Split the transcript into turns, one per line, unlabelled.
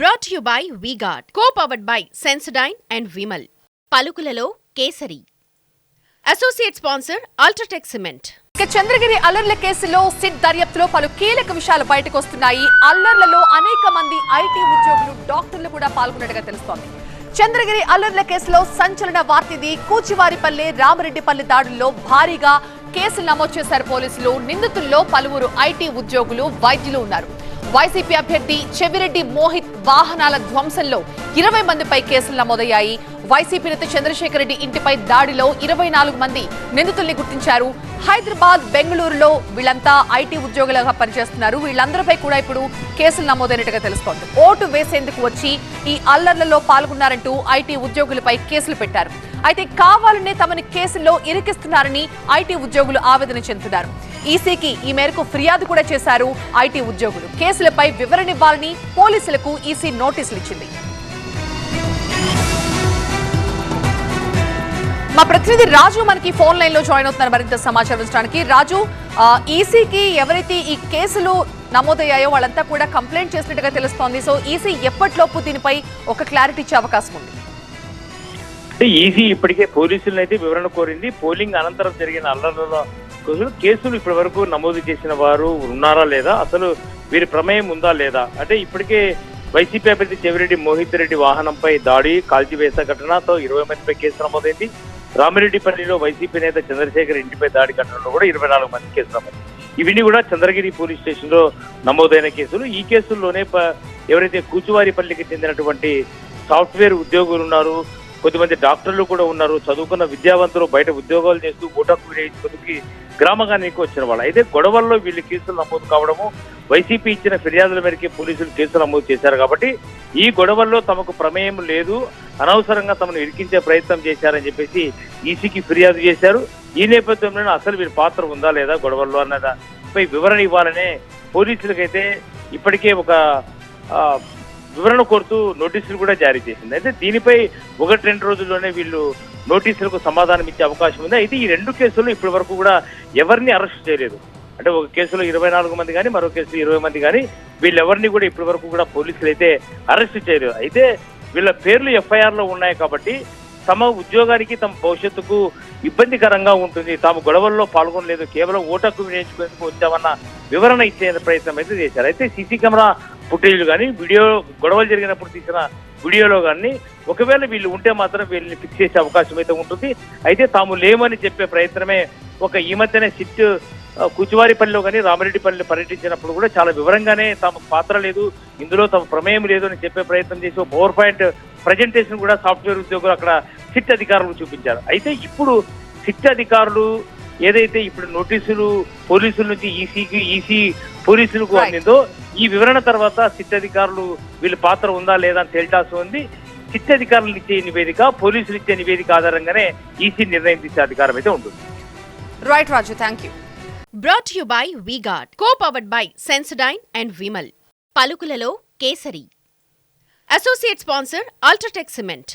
Brought you by V-Guard co powered by Sensodyne and Vimal పలుకులలో Kesari. Associate sponsor UltraTech cement
ఇక చంద్రగిరి అల్లర్ల కేసులో SIT దర్యాప్తులో పలు కీలక విషయాలు బయటకు వస్తున్నాయి అల్లర్లలో అనేక మంది ఐటీ ఉద్యోగులు డాక్టర్లు కూడా పాల్గొన్నట్టుగా తెలుస్తోంది. చంద్రగిరి అల్లర్ల కేసులో సంచలన వార్తిది కూచివారిపల్లి రామరెడ్డిపల్లి దాడుల్లో భారీగా కేసులు నమోదు చేశారు పోలీసులు. నిందితుల్లో పలువురు ఐటీ ఉద్యోగులు వైద్యులు ఉన్నారు. వైసీపీ అభ్యర్థి చెవిరెడ్డి మోహిత్ వాహనాల ధ్వంసంలో ఇరవై మందిపై కేసులు నమోదయ్యాయి. వైసీపీ నేత చంద్రశేఖర్ రెడ్డి ఇంటిపై దాడిలో ఇరవై నాలుగు మంది నిందితుల్ని గుర్తించారు. హైదరాబాద్ బెంగళూరులో వీళ్ళంతా ఐటీ ఉద్యోగులుగా పనిచేస్తున్నారు. వీళ్ళందరిపై కూడా ఇప్పుడు కేసులు నమోదైనట్టుగా తెలుస్తోంది. ఓటు వేసేందుకు వచ్చి ఈ అల్లర్లలో పాల్గొన్నారంటూ ఐటీ ఉద్యోగులపై కేసులు పెట్టారు. అయితే కావాలనే తమని కేసుల్లో ఇరికిస్తున్నారని ఐటీ ఉద్యోగులు ఆవేదన చెందుతున్నారు. ఈసీకి ఈ మేరకు ఫిర్యాదు కూడా చేశారు ఐటీ ఉద్యోగులు. కేసులపై వివరణ ఇవ్వాలని పోలీసులకు ఈసీ నోటీసులు ఇచ్చింది. మా ప్రతినిధి రాజు మనకి ఫోన్ లైన్లో జాయిన్ అవుతున్నారు మరింత సమాచారం ఇచ్చడానికి రాజు ఈసీకి ఎవరైతే ఈ కేసులు నమోదయ్యాయో వాళ్ళంతా కూడా కంప్లైంట్ చేసినట్టుగా తెలుస్తోంది. సో ఈసీ ఎప్పటిలోపు దీనిపై ఒక క్లారిటీ ఇచ్చే అవకాశం ఉంది?
ఈసీ ఇప్పటికే పోలీసులను అయితే వివరణ కోరింది. పోలింగ్ అనంతరం జరిగిన అల్లర్లలో కోసం కేసులు ఇప్పటి వరకు నమోదు చేసిన వారు ఉన్నారా లేదా? అసలు వీరి ప్రమేయం ఉందా లేదా? అంటే ఇప్పటికే వైసీపీ అభ్యర్థి చెవిరెడ్డి మోహిత్ రెడ్డి వాహనంపై దాడి కాల్చివేత ఘటనతో ఇరవై మందిపై కేసు నమోదైంది. రామిరెడ్డిపల్లిలో వైసీపీ నేత చంద్రశేఖర్ ఇంటిపై దాడి ఘటనలో కూడా ఇరవై నాలుగు మంది కేసు నమోదు. ఇవన్నీ కూడా చంద్రగిరి పోలీస్ స్టేషన్లో నమోదైన కేసులు. ఈ కేసుల్లోనే ప- ఎవరైతే కూచువారిపల్లికి చెందినటువంటి సాఫ్ట్వేర్ ఉద్యోగులు ఉన్నారు కొద్దిమంది డాక్టర్లు కూడా ఉన్నారు. చదువుకున్న విద్యావంతులు బయట ఉద్యోగాలు చేస్తూ ఓటాకు వినియోగించుకుందుకు గ్రామగానికి వచ్చిన వాళ్ళు. అయితే గొడవల్లో వీళ్ళు కేసులు నమోదు కావడము వైసీపీ ఇచ్చిన ఫిర్యాదుల మేరకే పోలీసులు కేసులు నమోదు చేశారు కాబట్టి ఈ గొడవల్లో తమకు ప్రమేయం లేదు. అనవసరంగా తమను ఇరికించే ప్రయత్నం చేశారని చెప్పేసి ఈసీకి ఫిర్యాదు చేశారు. ఈ నేపథ్యంలోనే అసలు వీరి పాత్ర ఉందా లేదా గొడవల్లో అన్నదాపై వివరణ ఇవ్వాలనే పోలీసులకైతే ఇప్పటికే ఒక వివరణ కోరుతూ నోటీసులు కూడా జారీ చేసింది. అయితే దీనిపై ఒకటి రెండు రోజుల్లోనే వీళ్ళు నోటీసులకు సమాధానం ఇచ్చే అవకాశం ఉంది. అయితే ఈ రెండు కేసులు ఇప్పటి వరకు కూడా ఎవరిని అరెస్ట్ చేయలేదు. అంటే ఒక కేసులో ఇరవై నాలుగు మంది కానీ మరో కేసులో ఇరవై మంది కానీ వీళ్ళెవరిని కూడా ఇప్పటి వరకు కూడా పోలీసులు అయితే అరెస్ట్ చేయలేదు. అయితే వీళ్ళ పేర్లు ఎఫ్ఐఆర్లో ఉన్నాయి కాబట్టి తమ ఉద్యోగానికి తమ భవిష్యత్తుకు ఇబ్బందికరంగా ఉంటుంది. తాము గొడవల్లో పాల్గొనలేదు. కేవలం ఓటకు వినియోగించుకునేందుకు వచ్చామన్న వివరణ ఇచ్చే ప్రయత్నం అయితే చేశారు. అయితే సీసీ కెమెరా ఫుటేజ్లు కానీ వీడియో గొడవలు జరిగినప్పుడు తీసిన వీడియోలో కానీ ఒకవేళ వీళ్ళు ఉంటే మాత్రం వీళ్ళని ఫిక్స్ చేసే అవకాశం అయితే ఉంటుంది. అయితే తాము లేమని చెప్పే ప్రయత్నమే ఒక ఈ మధ్యనే సిట్ ఆ, కూచువారిపల్లిలో కానీ రామిరెడ్డిపల్లిలో పర్యటించినప్పుడు కూడా చాలా వివరంగానే తమ పాత్ర లేదు ఇందులో తమ ప్రమేయం లేదు అని చెప్పే ప్రయత్నం చేసి పవర్ పాయింట్ ప్రజెంటేషన్ కూడా సాఫ్ట్వేర్ ఉద్యోగులు అక్కడ సిట్ అధికారులు చూపించారు. అయితే ఇప్పుడు సిట్ అధికారులు ఏదైతే ఇప్పుడు నోటీసులు పోలీసుల నుంచి ఈసీకి ఈసీ పోలీసులకు. అందిందో ఈ వివరణ తర్వాత సిట్ అధికారులు వీళ్ళ పాత్ర ఉందా లేదా అని తేల్చాల్సి ఉంది. సిట్ అధికారులు ఇచ్చే నివేదిక పోలీసులు ఇచ్చే నివేదిక ఆధారంగానే ఈసీ నిర్ణయం తీసే అధికారం అయితే ఉంటుంది.
Right Raju thank you
brought you by V-Guard co powered by Sensodyne and Vimal పలుకులలో Kesari associate sponsor UltraTech cement